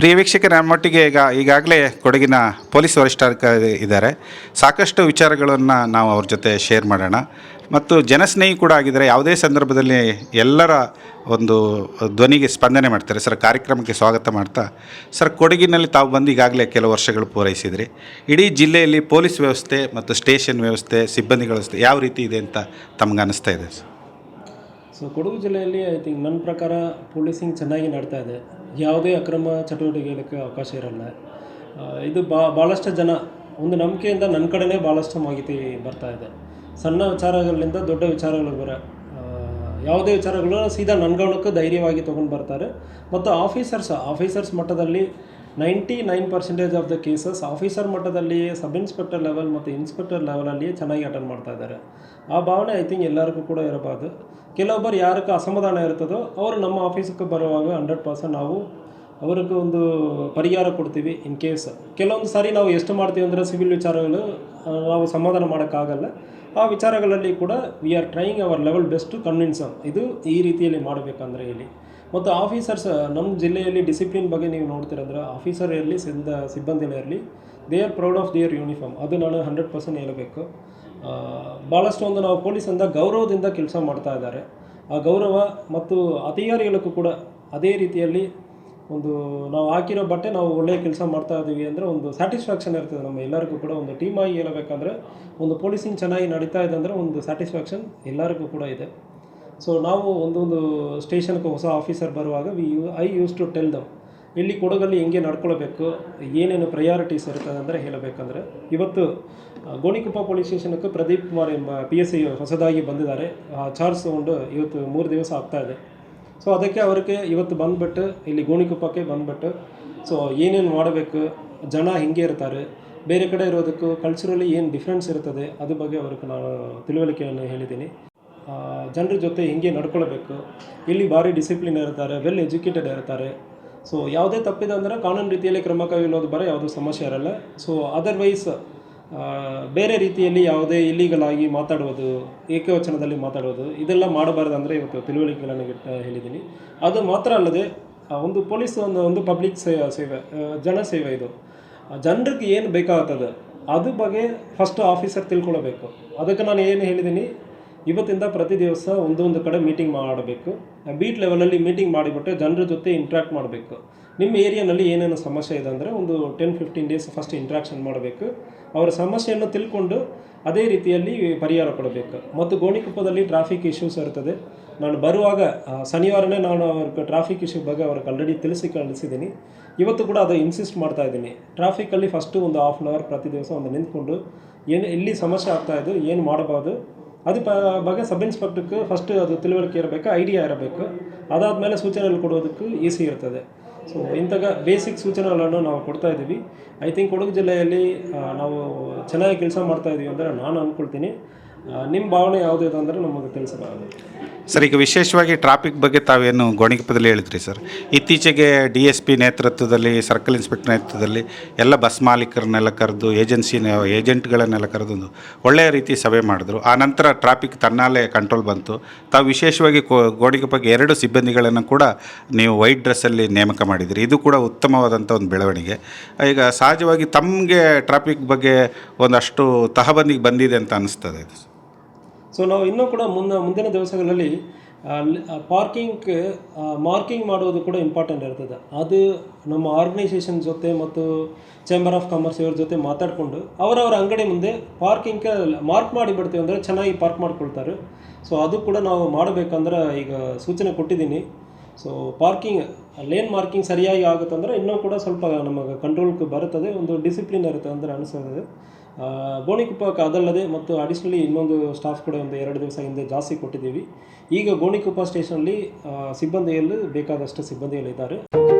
ಪ್ರಿಯ ವೀಕ್ಷಕರ, ನಮ್ಮೊಟ್ಟಿಗೆ ಈಗ ಈಗಾಗಲೇ ಕೊಡಗಿನ ಪೊಲೀಸ್ ವರಿಷ್ಠಾಧಿಕಾರಿ ಇದ್ದಾರೆ. ಸಾಕಷ್ಟು ವಿಚಾರಗಳನ್ನು ನಾವು ಅವ್ರ ಜೊತೆ ಶೇರ್ ಮಾಡೋಣ. ಮತ್ತು ಜನಸ್ನೇಹಿ ಕೂಡ ಆಗಿದ್ದಾರೆ ಯಾವುದೇ ಸಂದರ್ಭದಲ್ಲಿ ಎಲ್ಲರ ಒಂದು ಧ್ವನಿಗೆ ಸ್ಪಂದನೆ ಮಾಡ್ತಾರೆ. ಸರ್, ಕಾರ್ಯಕ್ರಮಕ್ಕೆ ಸ್ವಾಗತ ಮಾಡ್ತಾ, ಸರ್, ಕೊಡಗಿನಲ್ಲಿ ತಾವು ಬಂದು ಈಗಾಗಲೇ ಕೆಲವು ವರ್ಷಗಳು ಪೂರೈಸಿದ್ರಿ. ಇಡೀ ಜಿಲ್ಲೆಯಲ್ಲಿ ಪೊಲೀಸ್ ವ್ಯವಸ್ಥೆ ಮತ್ತು ಸ್ಟೇಷನ್ ವ್ಯವಸ್ಥೆ, ಸಿಬ್ಬಂದಿಗಳ ವ್ಯವಸ್ಥೆ ಯಾವ ರೀತಿ ಇದೆ ಅಂತ ತಮ್ಗೆ ಅನಿಸ್ತಾ ಇದೆ, ಸರ್? ಸೊ ಕೊಡಗು ಜಿಲ್ಲೆಯಲ್ಲಿ ಐ ಥಿಂಕ್ ನನ್ನ ಪ್ರಕಾರ ಪೊಲೀಸಿಂಗ್ ಚೆನ್ನಾಗಿ ನಡ್ತಾ ಇದೆ. ಯಾವುದೇ ಅಕ್ರಮ ಚಟುವಟಿಕೆಗಳಿಗೆ ಅವಕಾಶ ಇರಲ್ಲ. ಇದು ಬಾ ಭಾಳಷ್ಟು ಜನ, ಒಂದು ನಂಬಿಕೆಯಿಂದ ನನ್ನ ಕಡೆನೇ ಭಾಳಷ್ಟು ಮಾಹಿತಿ ಬರ್ತಾ ಇದೆ. ಸಣ್ಣ ವಿಚಾರಗಳಿಂದ ದೊಡ್ಡ ವಿಚಾರಗಳು ಬರ ಯಾವುದೇ ವಿಚಾರಗಳು ಸೀದಾ ನನ್ನ ಗಮನಕ್ಕೆ ಧೈರ್ಯವಾಗಿ ತೊಗೊಂಡು ಬರ್ತಾರೆ. ಮತ್ತು ಆಫೀಸರ್ಸ್ ಆಫೀಸರ್ಸ್ ಮಟ್ಟದಲ್ಲಿ ninety nine percentage of the cases officer ಮಟ್ಟದಲ್ಲಿ ಸಬ್ ಇನ್ಸ್ಪೆಕ್ಟರ್ ಲೆವೆಲ್ ಮತ್ತು ಇನ್ಸ್ಪೆಕ್ಟರ್ ಲೆವೆಲಲ್ಲಿ ಚೆನ್ನಾಗಿ ಅಟೆಂಡ್ ಮಾಡ್ತಾ ಇದ್ದಾರೆ. ಆ ಭಾವನೆ ಐ ಥಿಂಕ್ ಎಲ್ಲರಿಗೂ ಕೂಡ ಇರಬಾರ್ದು. ಕೆಲವೊಬ್ಬರು ಯಾರಕ್ಕೆ ಅಸಮಾಧಾನ ಇರ್ತದೋ ಅವರು ನಮ್ಮ ಆಫೀಸಕ್ಕೆ ಬರುವಾಗ ಹಂಡ್ರೆಡ್ ಪರ್ಸೆಂಟ್ ನಾವು ಅವ್ರಿಗೆ ಒಂದು ಪರಿಹಾರ ಕೊಡ್ತೀವಿ ಇನ್ ಕೇಸ್ ಕೆಲವೊಂದು ಸಾರಿ ನಾವು ಎಷ್ಟು ಮಾಡ್ತೀವಿ ಅಂದರೆ ಸಿವಿಲ್ ವಿಚಾರಗಳು ನಾವು ಸಮಾಧಾನ ಮಾಡೋಕ್ಕಾಗಲ್ಲ. ಆ ವಿಚಾರಗಳಲ್ಲಿ ಕೂಡ we are trying our level best to convince ಇದು ಈ ರೀತಿಯಲ್ಲಿ ಮಾಡಬೇಕಂದ್ರೆ ಇಲ್ಲಿ ಮತ್ತು ಆಫೀಸರ್ಸ್ ನಮ್ಮ ಜಿಲ್ಲೆಯಲ್ಲಿ ಡಿಸಿಪ್ಲಿನ್ ಬಗ್ಗೆ ನೀವು ನೋಡ್ತೀರಂದ್ರೆ ಆಫೀಸರ್ ಇರಲಿ ಸಿಂದ, ಸಿಬ್ಬಂದಿನೇ ಇರಲಿ they are proud of their uniform ಅದು ನಾನು ಹಂಡ್ರೆಡ್ ಪರ್ಸೆಂಟ್ ಹೇಳಬೇಕು. ಭಾಳಷ್ಟು ಒಂದು ನಾವು ಪೊಲೀಸಿಂದ ಗೌರವದಿಂದ ಕೆಲಸ ಮಾಡ್ತಾ ಇದ್ದಾರೆ. ಆ ಗೌರವ ಮತ್ತು ಅಧಿಕಾರಿಗಳಿಗೂ ಕೂಡ ಅದೇ ರೀತಿಯಲ್ಲಿ ಒಂದು ನಾವು ಹಾಕಿರೋ ಬಟ್ಟೆ ನಾವು ಒಳ್ಳೆಯ ಕೆಲಸ ಮಾಡ್ತಾ ಇದ್ದೀವಿ ಅಂದರೆ ಒಂದು ಸ್ಯಾಟಿಸ್ಫ್ಯಾಕ್ಷನ್ ಇರ್ತದೆ ನಮ್ಮ ಎಲ್ಲರಿಗೂ ಕೂಡ. ಒಂದು ಟೀಮ್ ಆಗಿ ಹೇಳಬೇಕಂದ್ರೆ, ಒಂದು ಪೊಲೀಸಿಂಗ್ ಚೆನ್ನಾಗಿ ನಡೀತಾ ಇದೆ ಅಂದರೆ ಒಂದು ಸ್ಯಾಟಿಸ್ಫ್ಯಾಕ್ಷನ್ ಎಲ್ಲರಿಗೂ ಕೂಡ ಇದೆ. ಸೊ ನಾವು ಒಂದೊಂದು ಸ್ಟೇಷನ್ಗೆ ಹೊಸ ಆಫೀಸರ್ ಬರುವಾಗ we you I use to tell them ಇಲ್ಲಿ ಕೊಡಗಲ್ಲಿ ಹೆಂಗೆ ನಡ್ಕೊಳ್ಬೇಕು? ಏನೇನು ಪ್ರಯಾರಿಟೀಸ್ ಇರ್ತದೆ ಅಂದರೆ ಹೇಳಬೇಕಂದ್ರೆ, ಇವತ್ತು ಗೋಣಿಕೊಪ್ಪ ಪೊಲೀಸ್ ಸ್ಟೇಷನ್ಗೆ ಪ್ರದೀಪ್ ಕುಮಾರ್ ಎಂಬ ಪಿ ಎಸ್ ಸಿ ಹೊಸದಾಗಿ ಬಂದಿದ್ದಾರೆ. ಚಾರ್ಜ್ ತೊಗೊಂಡು ಇವತ್ತು ಮೂರು ದಿವಸ ಆಗ್ತಾ ಇದೆ. ಸೊ ಅದಕ್ಕೆ ಅವ್ರಿಗೆ ಇವತ್ತು ಬಂದುಬಿಟ್ಟು, ಇಲ್ಲಿ ಗೋಣಿಕೊಪ್ಪಕ್ಕೆ ಬಂದುಬಿಟ್ಟು ಸೊ ಏನೇನು ಮಾಡಬೇಕು? ಜನ ಹೆಂಗೆ ಇರ್ತಾರೆ. ಬೇರೆ ಕಡೆ ಇರೋದಕ್ಕೂ ಕಲ್ಚರಲ್ಲಿ ಏನು ಡಿಫ್ರೆನ್ಸ್ ಇರ್ತದೆ? ಅದ್ರ ಬಗ್ಗೆ ಅವ್ರಿಗೆ ನಾನು ತಿಳುವಳಿಕೆಯನ್ನು ಹೇಳಿದ್ದೀನಿ. ಜನರ ಜೊತೆ ಹೆಂಗೆ ನಡ್ಕೊಳ್ಬೇಕು. ಇಲ್ಲಿ ಭಾರಿ ಡಿಸಿಪ್ಲಿನ್ ಇರ್ತಾರೆ ವೆಲ್ ಎಜುಕೇಟೆಡ್ ಇರ್ತಾರೆ. ಸೊ ಯಾವುದೇ ತಪ್ಪಿದೆ ಅಂದರೆ ಕಾನೂನು ರೀತಿಯಲ್ಲಿ ಕ್ರಮ ಕೈಗೊಳ್ಳೋದು ಬರ ಯಾವುದೂ ಸಮಸ್ಯೆ ಇರಲ್ಲ. ಸೊ ಅದರ್ವೈಸ್ ಬೇರೆ ರೀತಿಯಲ್ಲಿ ಯಾವುದೇ ಇಲ್ಲಿಗಲ್ ಆಗಿ ಮಾತಾಡುವುದು, ಏಕವಚನದಲ್ಲಿ ಮಾತಾಡೋದು ಇದೆಲ್ಲ ಮಾಡಬಾರ್ದು ಅಂದರೆ ಇವತ್ತು ತಿಳುವಳಿಕೆಗಳನ್ನು ಹೇಳಿದ್ದೀನಿ. ಅದು ಮಾತ್ರ ಅಲ್ಲದೆ ಒಂದು ಪೊಲೀಸ್ ಒಂದು ಒಂದು ಪಬ್ಲಿಕ್ ಸೇವೆ ಸೇವೆ ಜನ ಸೇವೆ ಇದು. ಜನರಿಗೆ ಏನು ಬೇಕಾಗ್ತದೆ ಅದ್ರ ಬಗ್ಗೆ ಫಸ್ಟ್ ಆಫೀಸರ್ ತಿಳ್ಕೊಳ್ಬೇಕು. ಅದಕ್ಕೆ ನಾನು ಏನು ಹೇಳಿದ್ದೀನಿ ಇವತ್ತಿಂದ ಪ್ರತಿ ದಿವಸ ಒಂದೊಂದು ಕಡೆ ಮೀಟಿಂಗ್ ಮಾಡಬೇಕು. ಬೀಟ್ ಲೆವೆಲಲ್ಲಿ ಮೀಟಿಂಗ್ ಮಾಡಿಬಿಟ್ಟು ಜನರ ಜೊತೆ ಇಂಟ್ರಾಕ್ಟ್ ಮಾಡಬೇಕು. ನಿಮ್ಮ ಏರಿಯಾನಲ್ಲಿ ಏನೇನು ಸಮಸ್ಯೆ ಇದೆ ಅಂದರೆ ಒಂದು ten fifteen days first interaction ಮಾಡಬೇಕು. ಅವರ ಸಮಸ್ಯೆಯನ್ನು ತಿಳ್ಕೊಂಡು ಅದೇ ರೀತಿಯಲ್ಲಿ ಪರಿಹಾರ ಕೊಡಬೇಕು. ಮತ್ತು ಗೋಣಿಕೊಪ್ಪದಲ್ಲಿ ಟ್ರಾಫಿಕ್ ಇಶ್ಯೂಸ್ ಇರ್ತದೆ. ನಾನು ಬರುವಾಗ ಶನಿವಾರನೇ ನಾನು ಅವ್ರ ಟ್ರಾಫಿಕ್ ಇಶ್ಯೂ ಬಗ್ಗೆ ಅವ್ರಿಗೆ ಆಲ್ರೆಡಿ ತಿಳಿಸಿ ಕಳಿಸಿದ್ದೀನಿ. ಇವತ್ತು ಕೂಡ ಅದು ಇನ್ಸಿಸ್ಟ್ ಮಾಡ್ತಾ ಇದ್ದೀನಿ. ಟ್ರಾಫಿಕಲ್ಲಿ ಫಸ್ಟು ಒಂದು ಹಾಫ್ ಆನ್ ಅವರ್ ಪ್ರತಿ ದಿವಸ ಒಂದು ನಿಂತ್ಕೊಂಡು ಏನು ಎಲ್ಲಿ ಸಮಸ್ಯೆ ಆಗ್ತಾ ಇದೆ, ಏನು ಮಾಡಬಾರ್ದು ಅದು ಪ ಬಗ್ಗೆ ಸಬ್ ಇನ್ಸ್ಪೆಕ್ಟರ್ಗೆ ಫಸ್ಟ್ ಅದು ತಿಳುವಳಿಕೆ ಇರಬೇಕು, ಐಡಿಯಾ ಇರಬೇಕು. ಅದಾದಮೇಲೆ ಸೂಚನೆಗಳು ಕೊಡೋದಕ್ಕೂ ಈಸಿ ಇರ್ತದೆ. ಸೊ ಇಂಥ ಬೇಸಿಕ್ ಸೂಚನೆಗಳನ್ನು ನಾವು ಕೊಡ್ತಾ ಇದ್ದೀವಿ. ಐ ಥಿಂಕ್ ಕೊಡಗು ಜಿಲ್ಲೆಯಲ್ಲಿ ನಾವು ಚೆನ್ನಾಗಿ ಕೆಲಸ ಮಾಡ್ತಾ ಇದ್ದೀವಿ ಅಂದರೆ ನಾನು ಅಂದ್ಕೊಳ್ತೀನಿ ನಿಮ್ಮ ಭಾವನೆ ಯಾವುದು ಇದೆ ಅಂದರೆ ನಮಗೆ ತಿಳಿಸಬಾರದು. ಸರ್, ಈಗ ವಿಶೇಷವಾಗಿ ಟ್ರಾಫಿಕ್ ಬಗ್ಗೆ ತಾವೇನು ಗೋಣಿಕೊಪ್ಪದಲ್ಲಿ ಹೇಳಿದ್ರಿ ಸರ್? ಇತ್ತೀಚೆಗೆ ಡಿ ಎಸ್ ಪಿ ನೇತೃತ್ವದಲ್ಲಿ ಸರ್ಕಲ್ ಇನ್ಸ್ಪೆಕ್ಟರ್ ನೇತೃತ್ವದಲ್ಲಿ ಎಲ್ಲ ಬಸ್ ಮಾಲೀಕರನ್ನೆಲ್ಲ ಕರೆದು ಏಜೆನ್ಸಿನ ಏಜೆಂಟ್ಗಳನ್ನೆಲ್ಲ ಕರೆದು ಒಳ್ಳೆಯ ರೀತಿ ಸಭೆ ಮಾಡಿದ್ರು. ಆ ನಂತರ ಟ್ರಾಫಿಕ್ ತನ್ನಾಲೇ ಕಂಟ್ರೋಲ್ ಬಂತು. ತಾವು ವಿಶೇಷವಾಗಿ ಗೋಣಿಕೊಪ್ಪಗೆ ಎರಡು ಸಿಬ್ಬಂದಿಗಳನ್ನು ಕೂಡ ನೀವು ವೈಟ್ ಡ್ರೆಸ್ಸಲ್ಲಿ ನೇಮಕ ಮಾಡಿದಿರಿ. ಇದು ಕೂಡ ಉತ್ತಮವಾದಂಥ ಒಂದು ಬೆಳವಣಿಗೆ. ಈಗ ಸಹಜವಾಗಿ ತಮಗೆ ಟ್ರಾಫಿಕ್ ಬಗ್ಗೆ ಒಂದಷ್ಟು ತಹಬಂದಿಗೆ ಬಂದಿದೆ ಅಂತ ಅನಿಸ್ತದೆ ಇದು ಸೊ ನಾವು ಇನ್ನೂ ಕೂಡ ಮುನ್ನ ಮುಂದಿನ ದಿವಸಗಳಲ್ಲಿ ಪಾರ್ಕಿಂಗ್ ಮಾರ್ಕಿಂಗ್ ಮಾಡೋದು ಕೂಡ ಇಂಪಾರ್ಟೆಂಟ್ ಇರ್ತದೆ. ಅದು ನಮ್ಮ ಆರ್ಗನೈಸೇಷನ್ ಜೊತೆ ಮತ್ತು ಚೇಂಬರ್ ಆಫ್ ಕಾಮರ್ಸ್ ಇವ್ರ ಜೊತೆ ಮಾತಾಡಿಕೊಂಡು, ಅವರವರ ಅಂಗಡಿ ಮುಂದೆ ಪಾರ್ಕಿಂಗ್ಗೆ ಮಾರ್ಕ್ ಮಾಡಿ ಬಿಡ್ತೀವಿ ಅಂದರೆ ಚೆನ್ನಾಗಿ ಪಾರ್ಕ್ ಮಾಡ್ಕೊಳ್ತಾರೆ. ಸೊ ಅದು ಕೂಡ ನಾವು ಮಾಡಬೇಕಂದ್ರೆ ಈಗ ಸೂಚನೆ ಕೊಟ್ಟಿದ್ದೀನಿ. ಸೊ ಪಾರ್ಕಿಂಗ್ ಲೇನ್ ಮಾರ್ಕಿಂಗ್ ಸರಿಯಾಗಿ ಆಗುತ್ತಂದ್ರೆ ಇನ್ನೂ ಕೂಡ ಸ್ವಲ್ಪ ನಮಗೆ ಕಂಟ್ರೋಲ್ಗೆ ಬರುತ್ತದೆ ಒಂದು ಡಿಸಿಪ್ಲಿನ್ ಇರುತ್ತೆ ಅಂದರೆ ಅನಿಸ್ತದೆ. ಆ, ಗೋಣಿಕೊಪ್ಪಕ್ಕೆ ಅದಲ್ಲದೆ ಮತ್ತು ಅಡಿಷ್ನಲಿ ಇನ್ನೊಂದು ಸ್ಟಾಫ್ ಕೂಡ ಒಂದು ಎರಡು ದಿವಸ ಹಿಂದೆ ಜಾಸ್ತಿ ಕೊಟ್ಟಿದ್ದೀವಿ. ಈಗ ಗೋಣಿಕೊಪ್ಪ ಸ್ಟೇಷನಲ್ಲಿ ಸಿಬ್ಬಂದಿಯಲ್ಲಿ ಬೇಕಾದಷ್ಟು ಸಿಬ್ಬಂದಿಗಳಿದ್ದಾರೆ.